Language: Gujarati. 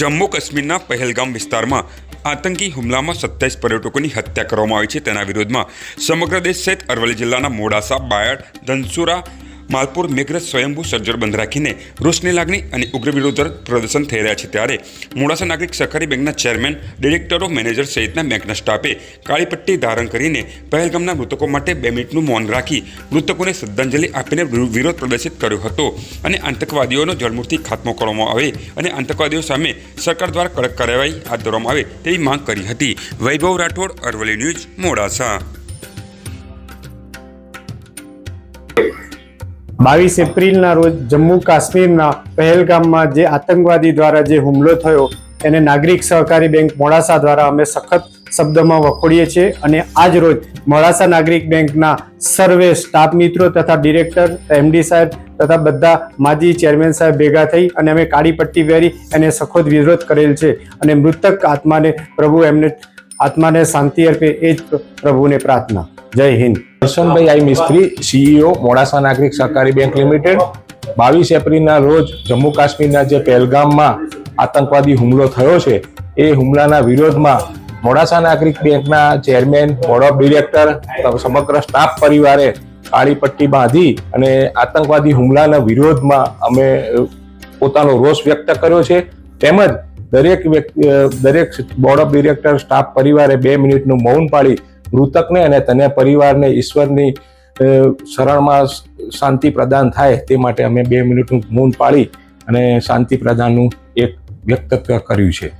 જમ્મુ કાશ્મીરના પહેલગામ વિસ્તારમાં આતંકી હુમલામાં સત્યાવીસ પર્યટકોની હત્યા કરવામાં આવી છે. તેના વિરોધમાં સમગ્ર દેશ સહિત અરવલ્લી જિલ્લાના મોડાસા, બાયડ, ધનસુરા માલપુર મેઘરજ સ્વયંભૂ સજ્જડ બંધ રાખીને રોષની લાગણી અને ઉગ્ર વિરોધ પ્રદર્શન થઈ રહ્યા છે ત્યારે મોડાસા નાગરિક સહકારી બેંકના ચેરમેન, ડિરેક્ટરો, મેનેજર સહિતના બેંકના સ્ટાફે કાળી પટ્ટી ધારણ કરીને પહેલગામના મૃતકો માટે બે મિનિટનું મૌન રાખી મૃતકોને શ્રદ્ધાંજલિ આપીને વિરોધ પ્રદર્શિત કર્યો હતો અને આતંકવાદીઓનો જળમૂર્તિ ખાત્મો કરવામાં આવે અને આતંકવાદીઓ સામે સરકાર દ્વારા કડક કાર્યવાહી હાથ ધરવામાં આવે તેવી માંગ કરી હતી. વૈભવ રાઠોડ, અરવલ્લી ન્યૂઝ, મોડાસા. બાવીસ એપ્રિલના રોજ જમ્મુ કાશ્મીરના પહેલગામમાં જે આતંકવાદી દ્વારા જે હુમલો થયો, એને નાગરિક સહકારી બેંક મોડાસા દ્વારા અમે સખત શબ્દમાં વખોડીએ છીએ અને આજ રોજ મોડાસા નાગરિક બેંકના સર્વે સ્ટાફ મિત્રો તથા ડિરેક્ટર, એમડી સાહેબ તથા બધા માજી ચેરમેન સાહેબ ભેગા થઈ અને અમે કાળી પટ્ટી પહેરી એને સખોદ વિરોધ કરેલ છે અને મૃતક આત્માને પ્રભુ એમને, આત્માને શાંતિ અર્પે એ જ પ્રભુને પ્રાર્થના. જય હિન્દ. દર્શનભાઈ આઈ મિસ્ત્રી સીઈઓ મોડાસા નાગરિક સહકારી બેંક લિમિટેડ. બાવીસ એપ્રિલના રોજ જમ્મુ કાશ્મીરના જે પહેલગામમાં આતંકવાદી હુમલો થયો છે, એ હુમલાના વિરોધમાં મોડાસા નાગરિક બેંકના ચેરમેન, બોર્ડ ઓફ ડિરેક્ટર સમગ્ર સ્ટાફ પરિવારે કાળી પટ્ટી બાંધી અને આતંકવાદી હુમલાના વિરોધમાં અમે પોતાનો રોષ વ્યક્ત કર્યો છે. તેમજ દરેક વ્યક્તિ દરેક બોર્ડ ઓફ ડિરેક્ટર, સ્ટાફ પરિવારે બે મિનિટનું મૌન પાડી મૃતકને અને તને પરિવારને ઈશ્વરની શરણમાં શાંતિ પ્રદાન થાય તે માટે અમે બે મિનિટનું મૌન પાળી અને શાંતિ પ્રદાનનું એક વ્યક્ત કર્યું છે.